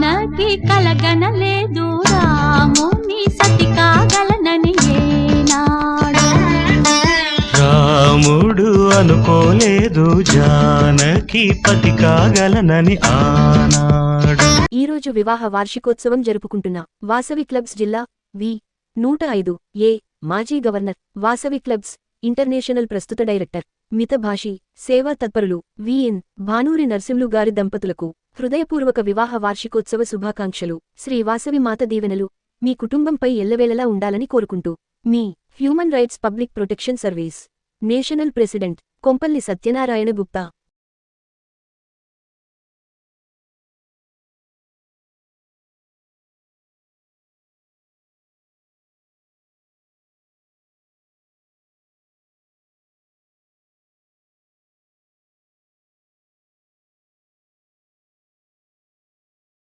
జానకి కలగనలేదు రాముని సతి కాగలనని ఏనాడు. రాముడు అనుకోలేదు జానకి పతి కాగలనని ఆనాడు. ఈ రోజు వివాహ వార్షికోత్సవం జరుపుకుంటున్న వాసవి క్లబ్స్ జిల్లా వి నూట ఐదు ఏ మాజీ గవర్నర్ వాసవి క్లబ్స్ ఇంటర్నేషనల్ ప్రస్తుత డైరెక్టర్ మితభాషి సేవా తత్పరులు విఎన్ భానూరి నర్సింలు గారి దంపతులకు హృదయపూర్వక వివాహ వార్షికోత్సవ శుభాకాంక్షలు. శ్రీ వాసవి మాత దీవెనలు మీ కుటుంబంపై ఎల్లవేళలా ఉండాలని కోరుకుంటూ మీ human rights public protection service national president Kompalli Satyanarayana Gupta.